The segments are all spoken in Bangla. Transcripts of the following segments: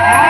Yeah.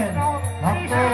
Amen. Amen.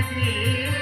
Thank you.